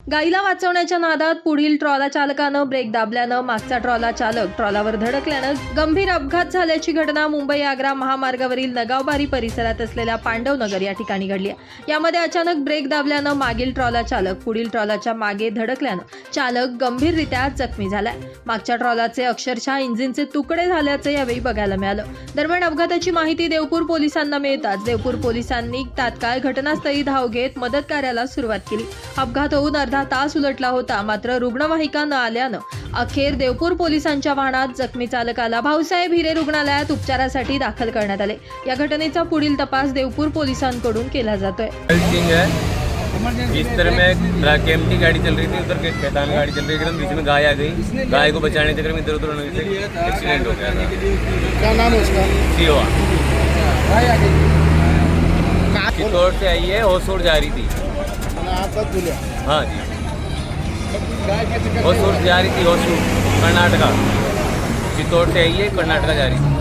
गाईला वाचवण्याच्या नादात पुढील ट्रॉला चालकानं ब्रेक दाबल्यानं मागचा ट्रॉला चालक ट्रॉलावर धडकल्यानं गंभीर अपघात झाल्याची घटना मुंबई आग्रा महामार्गावरील नगावबारी परिसरात असलेल्या पांडवनगर या ठिकाणी घडली. आहे यामध्ये अचानक ब्रेक दाबल्यानं मागील ट्रॉला चालक पुढील ट्रॉलाच्या मागे धडकल्यानं चालक गंभीररित्या जखमी झालाय. मागच्या ट्रॉलाचे अक्षरशः इंजिनचे तुकडे झाल्याचे यावेळी बघायला मिळालं. दरम्यान अपघाताची माहिती देवपूर पोलिसांना मिळताच देवपूर पोलिसांनी तात्काळ घटनास्थळी धाव घेत मदत कार्याला सुरुवात केली. अपघात होऊन अर्धा तास उलटला होता मात्र रुग्णवाहिका न आल्यानं अखेर देवपूर पोलिसांच्या वाहनात जखमी चालकाला भाऊसाहेब हिरे रुग्णालयात उपचारासाठी दाखल करण्यात आले. या घटनेचा पुढील तपास देवपूर पोलिसांकडून केला जातोय. है जिस तरह में ट्रक एम गाड़ी चल रही थी उधर के खेतान गाड़ी चल रही थी एकदम बीच में गाय आ गई। गाय को बचाने के चक्कर में इधर उधर होने से एक्सीडेंट हो गया था। क्या नाम है उसका? सीओ कहाँ चित्तौड़ से आई है होसोर जा रही थी। हाँ. जी होसोर जा रही थी होसूर कर्नाटका. चित्तौड़ से आई है कर्नाटका जा रही थी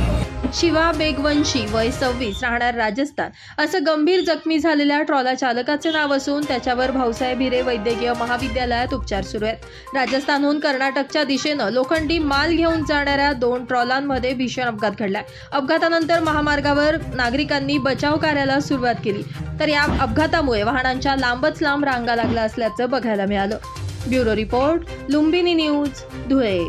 शिवा बेगवंशी वय सव्वीस राहणार राजस्थान. असं गंभीर जखमी झालेल्या ट्रॉला चालकाचे नाव असून त्याच्यावर भाऊसाहेब हिरे वैद्यकीय महाविद्यालयात उपचार सुरू आहेत. राजस्थानहून कर्नाटकच्या दिशेनं लोखंडी माल घेऊन जाणाऱ्या दोन ट्रॉलांमध्ये भीषण अपघात घडलाय. अपघातानंतर महामार्गावर नागरिकांनी बचाव कार्याला सुरुवात केली. तर या अपघातामुळे वाहनांच्या लांबच लांब रांगा लागल्या असल्याचं बघायला मिळालं. Bureau report Lumbini news Dhule.